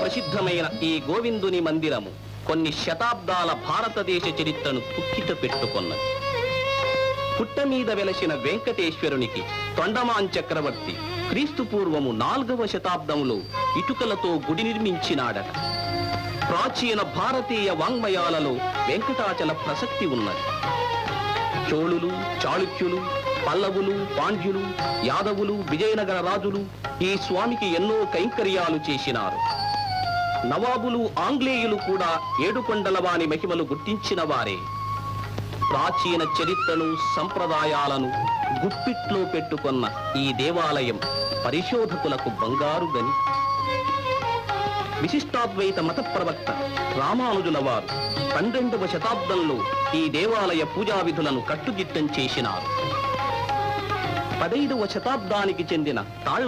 ప్రసిద్ధమైన ఈ గోవిందుని మందిరము కొన్ని శతాబ్దాల భారతదేశ చరిత్రను పుక్కిట పెట్టుకున్నది. పుట్ట మీద వెలసిన వెంకటేశ్వరునికి తొండమాన్ చక్రవర్తి క్రీస్తు పూర్వము నాలుగవ శతాబ్దంలో ఇటుకలతో గుడి నిర్మించినాడట. ప్రాచీన భారతీయ వాంగ్మయాలలో వెంకటాచల ప్రసక్తి ఉన్నది. చోళులు చాళుక్యులు పల్లవులు పాండ్యులు యాదవులు విజయనగర రాజులు ఈ స్వామికి ఎన్నో కైంకర్యాలు చేసినారు. నవాబులు ఆంగ్లేయులు కూడా ఏడుకొండల వాని మహిమలు గుర్తించిన వారే. ప్రాచీన చరిత్రను సంప్రదాయాలను గుప్పిట్లో పెట్టుకున్న ఈ దేవాలయం పరిశోధకులకు బంగారు గని విశిష్టాద్వైత మత ప్రవక్త రామానుజుల వారు పన్నెండవ శతాబ్దంలో ఈ దేవాలయ పూజా విధులను కట్టుదిట్టం చేసినారు. పదైదవ శతాబ్దానికి చెందిన తాళ్ళ